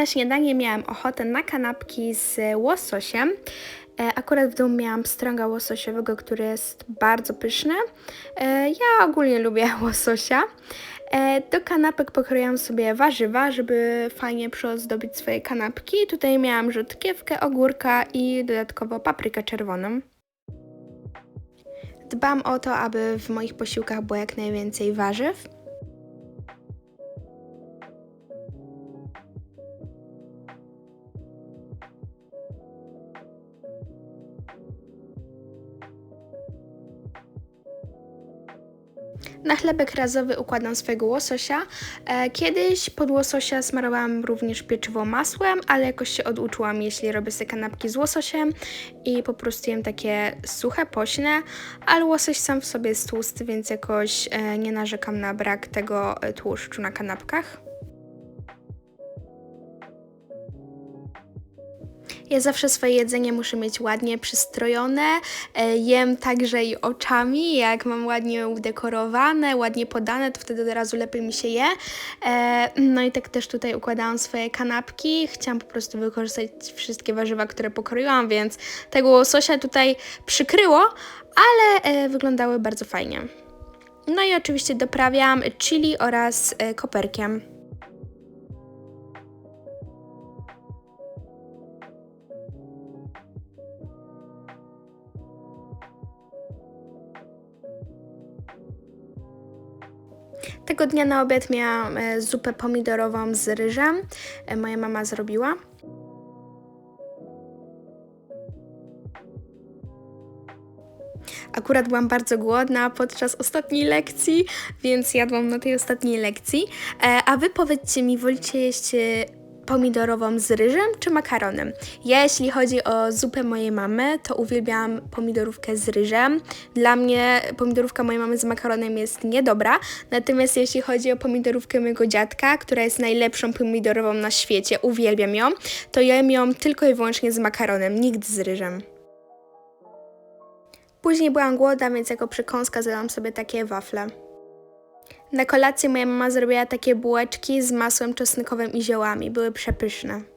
na śniadanie miałam ochotę na kanapki z łososiem. E, Akurat w domu miałam strąga łososiowego, który jest bardzo pyszny. E, Ja ogólnie lubię łososia. E, Do kanapek pokroiłam sobie warzywa, żeby fajnie przyozdobić swoje kanapki. Tutaj miałam rzutkiewkę, ogórka i dodatkowo paprykę czerwoną. Dbam o to, aby w moich posiłkach było jak najwięcej warzyw. Na chlebek razowy układam swojego łososia. E, Kiedyś pod łososia smarowałam również pieczywo masłem, ale jakoś się oduczyłam, jeśli robię sobie kanapki z łososiem i po prostu jem takie suche, pośne, ale łosoś sam w sobie jest tłusty, więc jakoś e, nie narzekam na brak tego e, tłuszczu na kanapkach. Ja zawsze swoje jedzenie muszę mieć ładnie przystrojone. E, Jem także i oczami. Jak mam ładnie udekorowane, ładnie podane, to wtedy od razu lepiej mi się je. E, No i tak też tutaj układałam swoje kanapki. Chciałam po prostu wykorzystać wszystkie warzywa, które pokroiłam, więc tego łososia tutaj przykryło, ale e, wyglądały bardzo fajnie. No i oczywiście doprawiam chili oraz koperkiem. Tego dnia na obiad miałam e, zupę pomidorową z ryżem. E, Moja mama zrobiła. Akurat byłam bardzo głodna podczas ostatniej lekcji, więc jadłam na tej ostatniej lekcji. E, A wy powiedzcie mi, wolicie jeść pomidorową z ryżem czy makaronem? Ja, jeśli chodzi o zupę mojej mamy, to uwielbiam pomidorówkę z ryżem. Dla mnie pomidorówka mojej mamy z makaronem jest niedobra, natomiast jeśli chodzi o pomidorówkę mojego dziadka, która jest najlepszą pomidorową na świecie, uwielbiam ją, to jem ją tylko i wyłącznie z makaronem, nikt z ryżem. Później byłam głodna, więc jako przekąska zjadłam sobie takie wafle. Na kolację moja mama zrobiła takie bułeczki z masłem czosnkowym i ziołami. Były przepyszne.